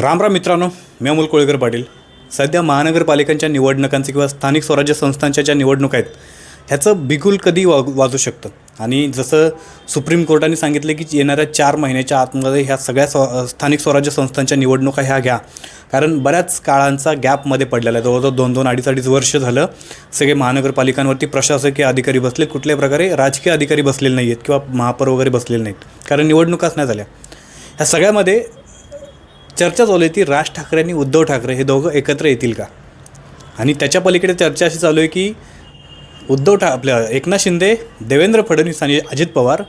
राम राम मित्रांनो मी अमोल कोळेकर पाटील. सध्या महानगरपालिकांच्या निवडणुकांचे किंवा स्थानिक स्वराज्य संस्थांच्या ज्या निवडणुका आहेत ह्याचं बिगुल कधी वा वाजू शकतं? आणि जसं सुप्रीम कोर्टाने सांगितलं की येणाऱ्या चार महिन्याच्या आतमध्ये ह्या सगळ्या स्व स्थानिक स्वराज्य संस्थांच्या निवडणुका ह्या घ्या. कारण बऱ्याच काळांचा गॅपमध्ये पडलेला आहे. जवळजवळ दोन दोन अडीच अडीच वर्ष झालं सगळे महानगरपालिकांवरती प्रशासकीय अधिकारी बसले कुठल्याही प्रकारे राजकीय अधिकारी बसलेले नाही आहेत किंवा महापौर वगैरे बसलेले नाहीत. कारण निवडणुकाच नाही झाल्या. ह्या सगळ्यामध्ये चर्चा चालू आहे ती राज ठाकरे आणि उद्धव ठाकरे हे दोघं एकत्र येतील का? आणि त्याच्या पलीकडे चर्चा अशी चालू आहे की उद्धव ठा आपल्या एकनाथ शिंदे देवेंद्र फडणवीस आणि अजित पवार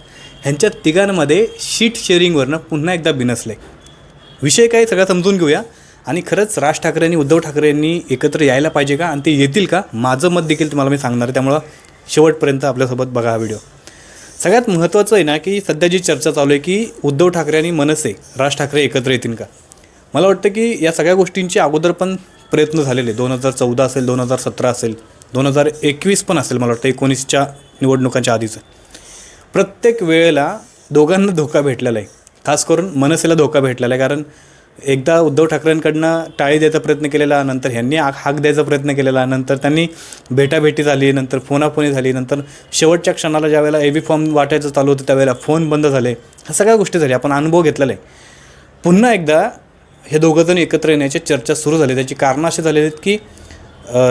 ह्यांच्या तिघांमध्ये शीट शेअरिंगवरनं पुन्हा एकदा बिनसले. विषय काय सगळा समजून घेऊया. आणि खरंच राज ठाकरे आणि उद्धव ठाकरे यांनी एकत्र यायला पाहिजे का? आणि ते येतील का? माझं मत देखील तुम्हाला मी सांगणार आहे. त्यामुळं शेवटपर्यंत आपल्यासोबत बघा हा व्हिडिओ. सगळ्यात महत्त्वाचं आहे ना की सध्या जी चर्चा चालू आहे की उद्धव ठाकरे आणि मनसे राज ठाकरे एकत्र येतील का? मला वाटतं की या सगळ्या गोष्टींचे अगोदर पण प्रयत्न झालेले. दोन हजार चौदा असेल दोन हजार सतरा असेल दोन हजार एकवीस पण असेल मला वाटतं एकोणीसच्या निवडणुकांच्या आधीचं. प्रत्येक वेळेला दोघांना धोका भेटलेला आहे. खास करून मनसेला धोका भेटलेला आहे. कारण एकदा उद्धव ठाकरेंकडनं टाळी द्यायचा प्रयत्न केलेला नंतर ह्यांनी हाक हाक द्यायचा प्रयत्न केलेला नंतर त्यांनी भेटाभेटी झाली नंतर फोनाफोनी झाली नंतर शेवटच्या क्षणाला ज्या वेळेला ए बी फॉर्म वाटायचं चालू होतं त्यावेळेला फोन बंद झाले. ह्या सगळ्या गोष्टी झाल्या. आपण अनुभव घेतलेला आहे. पुन्हा एकदा हे दोघंजण एकत्र येण्याची चर्चा सुरू झाली. त्याची कारणं अशी झालेली आहेत की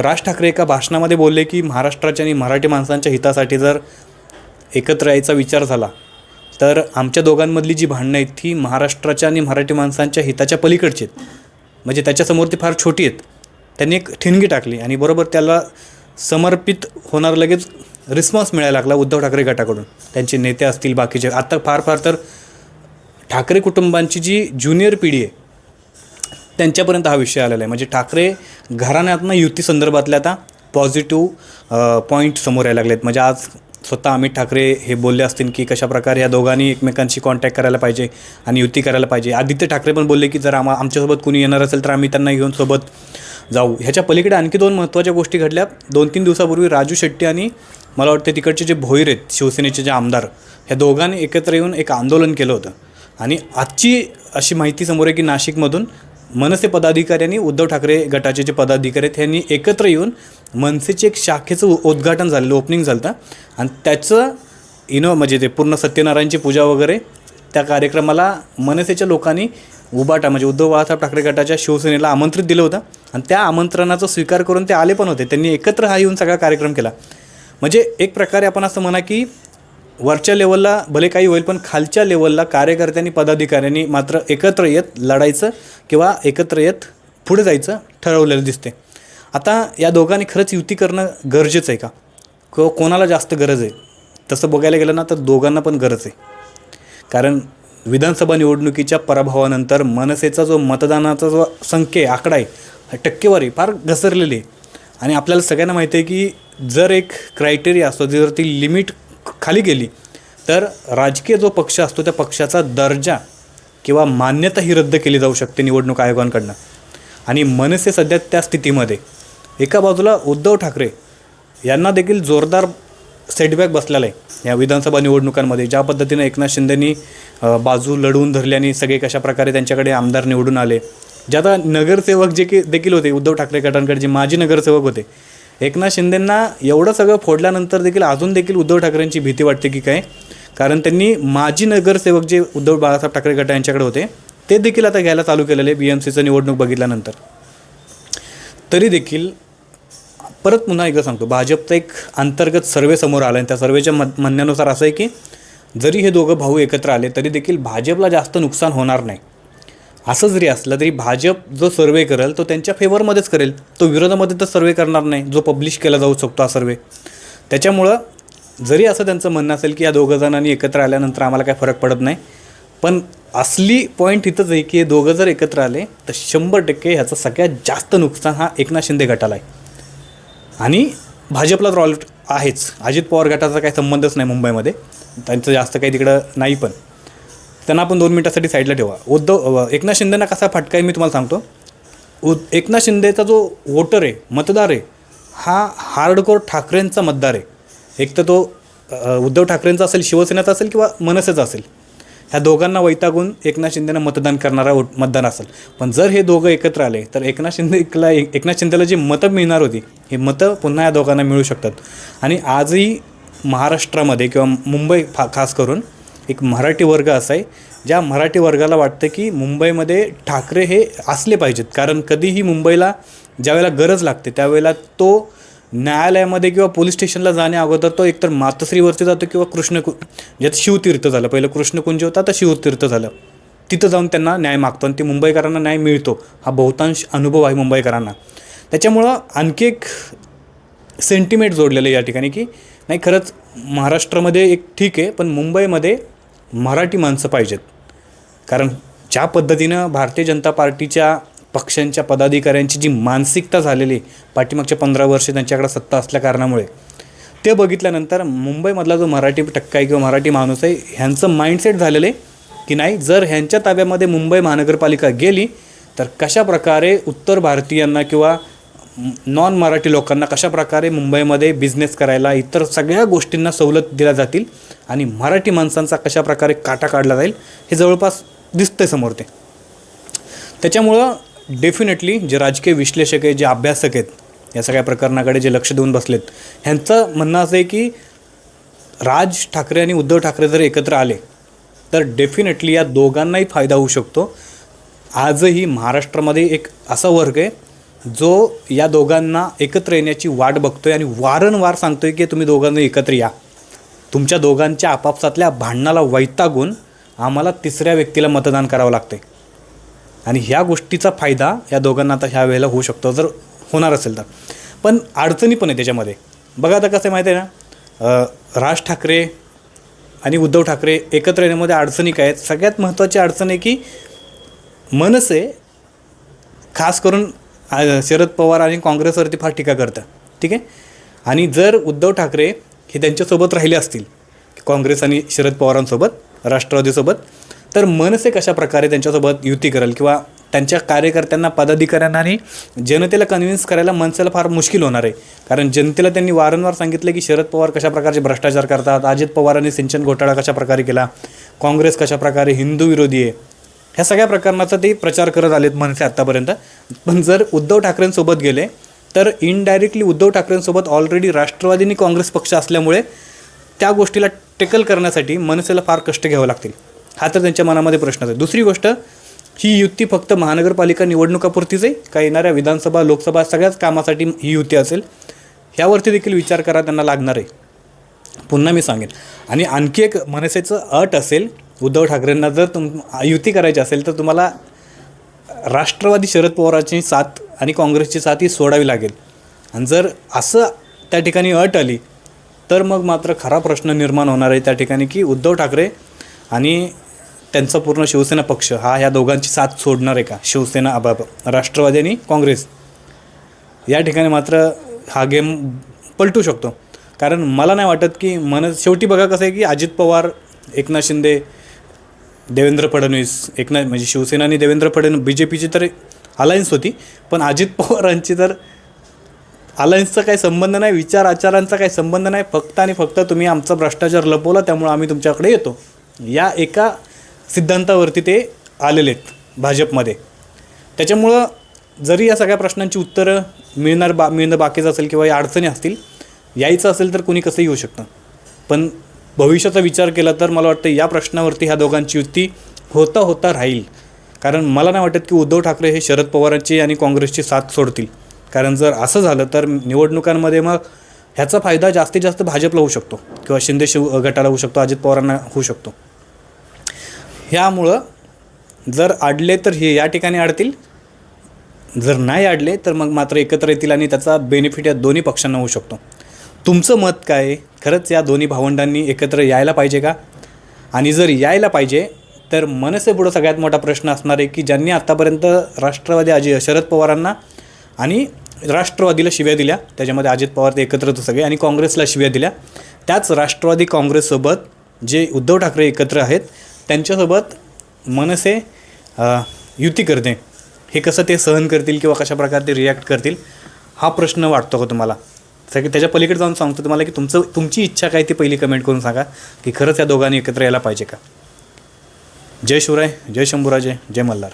राज ठाकरे एका भाषणामध्ये बोलले की महाराष्ट्राच्या आणि मराठी माणसांच्या हितासाठी जर एकत्र यायचा विचार झाला तर आमच्या दोघांमधली जी भांडणं आहेत ती महाराष्ट्राच्या आणि मराठी माणसांच्या हिताच्या पलीकडची आहेत. म्हणजे त्याच्यासमोर ती फार छोटी आहेत. त्यांनी एक ठिणगी टाकली आणि बरोबर त्याला समर्पित होणार लगेच रिस्पॉन्स मिळायला लागला उद्धव ठाकरे गटाकडून. त्यांचे नेते असतील बाकीचे. आता फार फार तर ठाकरे कुटुंबांची जी ज्युनियर पिढी आहे त्यांच्यापर्यंत हा विषय आलेला आहे. म्हणजे ठाकरे घराण्यातनं युती संदर्भातल्या आता पॉझिटिव्ह पॉईंट समोर यायला लागलेत. म्हणजे आज स्वतः अमित ठाकरे हे बोलले असतील की कशा प्रकारे या दोघांनी एकमेकांशी कॉन्टॅक्ट करायला पाहिजे आणि युती करायला पाहिजे. आदित्य ठाकरे पण बोलले की जर आम्हा आमच्यासोबत कुणी येणार असेल तर आम्ही त्यांना घेऊन सोबत जाऊ. ह्याच्या पलीकडे आणखी दोन महत्त्वाच्या गोष्टी घडल्या दोन तीन दिवसापूर्वी राजू शेट्टी आणि मला वाटते तिकडचे जे भोईर आहेत शिवसेनेचे जे आमदार ह्या दोघांनी एकत्र येऊन एक आंदोलन केलं होतं. आणि आजची अशी माहिती समोर आहे की नाशिकमधून मनसे पदाधिकारी आणि उद्धव ठाकरे गटाचे जे पदाधिकारी आहेत यांनी एकत्र येऊन मनसेचे एक शाखेचं उ- उद्घाटन झालेलं ओपनिंग झालं होतं. आणि त्याचं इनो म्हणजे ते पूर्ण सत्यनारायणची पूजा वगैरे त्या कार्यक्रमाला मनसेच्या लोकांनी उबाटा म्हणजे उद्धव बाळासाहेब ठाकरे गटाच्या शिवसेनेला आमंत्रित दिलं होतं. आणि त्या आमंत्रणाचा स्वीकार करून ते आले पण होते. त्यांनी एकत्र हा येऊन सगळा कार्यक्रम केला. म्हणजे एक प्रकारे आपण असं म्हणा की वरच्या लेवलला भले काही होईल पण खालच्या लेवलला कार्यकर्त्यांनी पदाधिकाऱ्यांनी मात्र एकत्र येत लढायचं किंवा एकत्र येत पुढे जायचं ठरवलेलं दिसते आता या दोघांनी खरंच युती करणं गरजेचं आहे का? किंवा कोणाला जास्त गरज आहे? तसं बघायला गेलं ना तर दोघांना पण गरज आहे. कारण विधानसभा निवडणुकीच्या पराभवानंतर मनसेचा जो मतदानाचा जो संख्य आहे आकडा आहे टक्केवारी फार घसरलेली आहे. आणि आपल्याला सगळ्यांना माहिती आहे की जर एक क्रायटेरिया असतो जर ती लिमिट खाली गेली. तर राजकीय जो पक्ष असतो त्या पक्षाचा दर्जा किंवा मान्यता ही रद्द केली जाऊ शकते निवडणूक आयोगांकडनं. आणि मनसे सध्या त्या स्थितीमध्ये. एका बाजूला उद्धव ठाकरे यांना देखील जोरदार सेटबॅक बसलेला आहे या विधानसभा निवडणुकांमध्ये. ज्या पद्धतीनं एकनाथ शिंदेनी बाजू लढवून धरल्याने सगळे कशा प्रकारे त्यांच्याकडे आमदार निवडून आले. जे आता नगरसेवक जे की देखील होते उद्धव ठाकरे गटांकडे जे माजी नगरसेवक होते एकनाथ शिंदेंना एवढं सगळं फोडल्यानंतर देखील अजून देखील उद्धव ठाकरेंची भीती वाटते की काय? कारण त्यांनी माजी नगरसेवक जे उद्धव बाळासाहेब ठाकरे गट यांच्याकडे होते ते देखील आता घ्यायला चालू केलेले बी एम सीचं निवडणूक बघितल्यानंतर. तरी देखील परत पुन्हा एकदा सांगतो भाजपचा एक अंतर्गत सर्वे समोर आला आणि त्या सर्वेच्या मत म्हणण्यानुसार असं आहे की जरी हे दोघं भाऊ एकत्र आले तरी देखील भाजपला जास्त नुकसान होणार नाही. असं जरी असलं तरी भाजप जो सर्वे करेल तो त्यांच्या फेवरमध्येच करेल. तो विरोधामध्ये तर सर्वे करणार नाही जो पब्लिश केला जाऊ शकतो हा सर्वे. त्याच्यामुळं जरी असं त्यांचं म्हणणं असेल की या दोघं जणांनी एकत्र आल्यानंतर आम्हाला काय फरक पडत नाही पण असली पॉईंट इथंच आहे की हे दोघं जर एकत्र आले तर शंभर टक्के ह्याचं सगळ्यात जास्त नुकसान हा एकनाथ शिंदे गटाला आहे. आणि भाजपला तर ऑल आहेच. अजित पवार गटाचा काही संबंधच नाही मुंबईमध्ये. त्यांचं जास्त काही तिकडं नाही पण. त्यांना आपण दोन मिनटासाठी साईडला ठेवा. उद्धव एकनाथ शिंदेना कसा फटका आहे मी तुम्हाला सांगतो. उद एकनाथ शिंदेचा जो वोटर आहे मतदार आहे हा हार्डकोर ठाकरेंचा मतदार आहे. एक तर तो उद्धव ठाकरेंचा असेल शिवसेनेचा असेल किंवा मनसेचा असेल. ह्या दोघांना वैतागून एकनाथ शिंदेनं मतदान करणारा मतदान असेल. पण जर हे दोघं एकत्र आले तर एकनाथ शिंदेला एकनाथ शिंदेला जी मतं मिळणार होती ही मतं पुन्हा या दोघांना मिळू शकतात. आणि आजही महाराष्ट्रामध्ये किंवा मुंबई फा खास करून एक मराठी वर्ग असा आहे ज्या मराठी वर्गाला वाटतं की मुंबईमध्ये ठाकरे हे असले पाहिजेत. कारण कधीही मुंबईला ज्यावेळेला गरज लागते त्यावेळेला तो न्यायालयामध्ये किंवा पोलीस स्टेशनला जाण्या अगोदर तो एकतर मातोश्रीवरती जातो किंवा कृष्ण ज्यात शिवतीर्थ झालं. पहिलं कृष्णकुंज होता तर शिवतीर्थ झालं. तिथं जाऊन त्यांना न्याय मागतो आणि ते मुंबईकरांना न्याय मिळतो. हा बहुतांश अनुभव आहे मुंबईकरांना. त्याच्यामुळं आणखी एक सेंटिमेंट जोडलेलं आहे या ठिकाणी की नाही खरंच महाराष्ट्रामध्ये एक ठीक आहे पण मुंबईमध्ये मराठी माणसं पाहिजेत. कारण ज्या पद्धतीनं भारतीय जनता पार्टीच्या पक्षांच्या पदाधिकाऱ्यांची जी मानसिकता झालेली आहे, पाठीमागच्या पंधरा वर्षे त्यांच्याकडे सत्ता असल्या कारणामुळे ते बघितल्यानंतर मुंबईमधला जो मराठी टक्का आहे किंवा मराठी माणूस आहे ह्यांचं माइंडसेट झालेलं आहे की नाही जर ह्यांच्या ताब्यामध्ये मुंबई महानगरपालिका गेली तर कशा प्रकारे उत्तर भारतीयांना किंवा नॉन मराठी लोकांना कशा प्रकारे मुंबईमध्ये बिझनेस करायला इतर सगळ्या गोष्टींना सवलत दिल्या जातील आणि मराठी माणसांचा कशा प्रकारे काटा काढला जाईल हे जवळपास दिसतंय समोर ते. त्याच्यामुळं डेफिनेटली जे राजकीय विश्लेषक आहेत जे अभ्यासक आहेत या सगळ्या प्रकरणाकडे जे लक्ष देऊन बसलेत ह्यांचं म्हणणं असं आहे की राज ठाकरे आणि उद्धव ठाकरे जर एकत्र आले तर डेफिनेटली या दोघांनाही फायदा होऊ शकतो. आजही महाराष्ट्रामध्ये एक असा वर्ग आहे जो या दोघांना एकत्र येण्याची वाट बघतोय आणि वारंवार सांगतोय की तुम्ही दोघांना एकत्र या. तुमच्या दोघांच्या आपापसातल्या भांडणाला वैतागून आम्हाला तिसऱ्या व्यक्तीला मतदान करावं लागते आणि ह्या गोष्टीचा फायदा या दोघांना आता ह्या वेळेला होऊ शकतो जर होणार असेल तर. पण अडचणी पण आहे त्याच्यामध्ये. बघा आता कसं आहे माहिती आहे ना? राज ठाकरे आणि उद्धव ठाकरे एकत्र येण्यामध्ये अडचणी काय आहेत? सगळ्यात महत्त्वाची अडचण आहे की मनसे खास करून शरद पवार आणि काँग्रेसवरती फार टीका करतं ठीक आहे? आणि जर उद्धव ठाकरे हे त्यांच्यासोबत राहिले असतील. काँग्रेस आणि शरद पवारांसोबत राष्ट्रवादीसोबत. तर मनसे कशा प्रकारे त्यांच्यासोबत युती करेल किंवा त्यांच्या कार्यकर्त्यांना पदाधिकाऱ्यांना आणि जनतेला कन्व्हिन्स करायला मनसेला फार मुश्किल होणार आहे. कारण जनतेला त्यांनी वारंवार सांगितलं की शरद पवार कशा प्रकारचे भ्रष्टाचार करतात अजित पवारांनी सिंचन घोटाळा कशा प्रकारे केला काँग्रेस कशा प्रकारे हिंदू विरोधी आहे. ह्या सगळ्या प्रकरणाचा ते प्रचार करत आलेत मनसे आत्तापर्यंत पण जर उद्धव ठाकरेंसोबत गेले तर इनडायरेक्टली उद्धव ठाकरेंसोबत ऑलरेडी राष्ट्रवादी आणि काँग्रेस पक्ष असल्यामुळे त्या गोष्टीला टेकल करण्यासाठी मनसेला फार कष्ट घ्यावं लागतील. हा तर त्यांच्या मनामध्ये प्रश्नच आहे. दुसरी गोष्ट ही युती फक्त महानगरपालिका निवडणुकापुरतीच आहे. का येणाऱ्या विधानसभा लोकसभा सगळ्याच कामासाठी ही युती असेल? ह्यावरती देखील विचार करा त्यांना लागणार आहे. पुन्हा मी सांगेन. आणि आणखी एक मनसेचं अट असेल उद्धव ठाकरेंना जर तुम युती करायची असेल तर तुम्हाला राष्ट्रवादी शरद पवारांची साथ आणि काँग्रेसची साथ ही सोडावी लागेल. आणि जर असं त्या ठिकाणी अट आली तर मग मात्र खरा प्रश्न निर्माण होणार आहे त्या ठिकाणी की उद्धव ठाकरे आणि त्यांचा पूर्ण शिवसेना पक्ष हा ह्या दोघांची साथ सोडणार आहे का? शिवसेना अबाब राष्ट्रवादी आणि काँग्रेस. या ठिकाणी मात्र हा गेम पलटू शकतो. कारण मला नाही वाटत की मन शेवटी बघा कसं आहे की अजित पवार एकनाथ शिंदे देवेंद्र फडणवीस एकनाथ म्हणजे शिवसेना आणि देवेंद्र फडणवीस बी जे पीची तर अलायन्स होती. पण अजित पवारांची तर अलायन्सचा काही संबंध नाही विचार आचारांचा काही संबंध नाही. फक्त आणि फक्त तुम्ही आमचा भ्रष्टाचार लपवला त्यामुळं आम्ही तुमच्याकडे येतो. या एका सिद्धांतावरती ते आलेले आहेत भाजपमध्ये. त्याच्यामुळं जरी या सगळ्या प्रश्नांची उत्तरं मिळणार बा मिळणं बाकीचं असेल किंवा या अडचणी असतील यायचं असेल तर कुणी कसंही येऊ शकतं. पण भविष्याचा विचार केला तर मला वाटतं या प्रश्नावरती ह्या दोघांची युती होता होता राहील. कारण मला नाही वाटत की उद्धव ठाकरे हे शरद पवारांची आणि काँग्रेसची साथ सोडतील. कारण जर असं झालं तर निवडणुकांमध्ये मग ह्याचा फायदा जास्तीत जास्त भाजपला होऊ शकतो किंवा शिंदे शिव गटाला होऊ शकतो अजित पवारांना होऊ शकतो. ह्यामुळं जर अडले तर हे या ठिकाणी अडतील जर नाही अडले तर मग मात्र एकत्र येतील आणि त्याचा बेनिफिट या दोन्ही पक्षांना होऊ शकतो. तुमचं मत काय? खरंच या दोन्ही भावंडांनी एकत्र यायला पाहिजे का? आणि जर यायला पाहिजे तर मनसेपुढं सगळ्यात मोठा प्रश्न असणार आहे की ज्यांनी आत्तापर्यंत राष्ट्रवादी अजय शरद पवारांना आणि राष्ट्रवादीला शिव्या दिल्या त्याच्यामध्ये अजित पवार ते एकत्र होते सगळे आणि काँग्रेसला शिव्या दिल्या त्याच राष्ट्रवादी काँग्रेससोबत जे उद्धव ठाकरे एकत्र आहेत त्यांच्यासोबत मनसे युती करते. हे कसं ते सहन करतील किंवा कशा प्रकारे ते रिॲक्ट करतील हा प्रश्न वाटतो का तुम्हाला? सगळे त्याच्या पलीकडे जाऊन सांगतो तुम्हाला की तुमचं तुमची इच्छा काय ती पहिली कमेंट करून सांगा की खरंच या दोघांनी एकत्र यायला पाहिजे का? जय शिवराय जय शंभूराजे जय मल्हार.